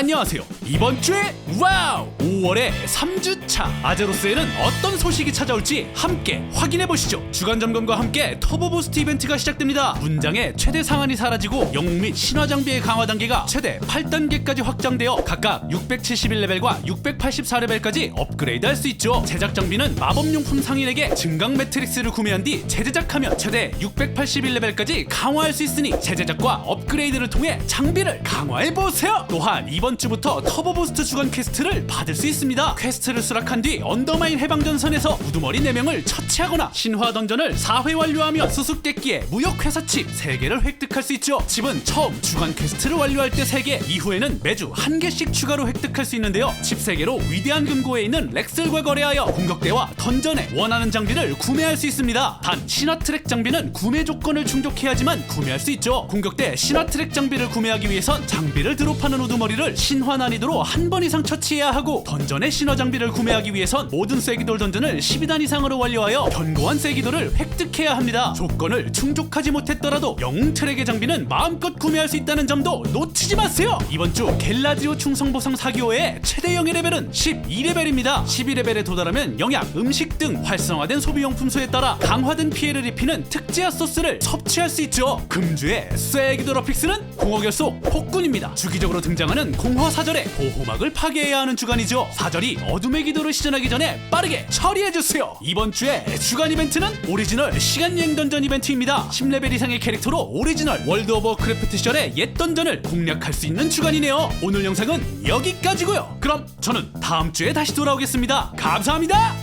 안녕하세요. 이번 주에 와우! 5월의 3주차 아제로스에는 어떤 소식이 찾아올지 함께 확인해 보시죠. 주간 점검과 함께 터보 부스트 이벤트가 시작됩니다. 문장의 최대 상한이 사라지고 영웅 및 신화 장비의 강화 단계가 최대 8단계까지 확장되어 각각 671레벨과 684레벨까지 업그레이드할 수 있죠. 제작 장비는 마법용품 상인에게 증강 매트릭스를 구매한 뒤 재제작하면 최대 681레벨까지 강화할 수 있으니 재제작과 업그레이드를 통해 장비를 강화해 보세요. 또한 이번 주부터 터보 부스트 주간 퀘스트를 받을 수 있습니다. 퀘스트를 수락한 뒤 언더마인 해방전선에서 우두머리 4명을 처치하거나 신화 던전을 4회 완료하면 수수께끼의 무역 회사 칩 3개를 획득할 수 있죠. 칩은 처음 주간 퀘스트를 완료할 때 3개, 이후에는 매주 1개씩 추가로 획득할 수 있는데요. 칩 3개로 위대한 금고에 있는 렉슬과 거래하여 공격대와 던전에 원하는 장비를 구매할 수 있습니다. 단 신화 트랙 장비는 구매 조건을 충족해야지만 구매할 수 있죠. 공격대 신화 트랙 장비를 구매하기 위해선 장비를 드롭하는 우두머리를 신화 난이도로 한 번 이상 처치해야 하고 던전의 신화 장비를 구매하기 위해선 모든 쐐기돌 던전을 12단 이상으로 완료하여 견고한 쐐기돌을 획득해야 합니다. 조건을 충족하지 못했더라도 영웅 트랙의 장비는 마음껏 구매할 수 있다는 점도 놓치지 마세요. 이번 주 겔라디오 충성 보상 4기호의 최대 영예 레벨은 12레벨입니다. 12레벨에 도달하면 영약, 음식 등 활성화된 소비용품 수에 따라 강화된 피해를 입히는 특제화 소스를 섭취할 수 있죠. 금주의 쐐기돌 어픽스는 공허결 속 폭군입니다. 주기적으로 등장하는 공허 사절의 보호막을 파괴해야 하는 주간이죠. 사절이 어둠의 기도를 시전하기 전에 빠르게 처리해주세요. 이번 주에 주간 이벤트는 오리지널 시간여행 던전 이벤트입니다. 10레벨 이상의 캐릭터로 오리지널 월드 오브 크래프트 시절의 옛 던전을 공략할 수 있는 주간이네요. 오늘 영상은 여기까지고요. 그럼 저는 다음 주에 다시 돌아오겠습니다. 감사합니다.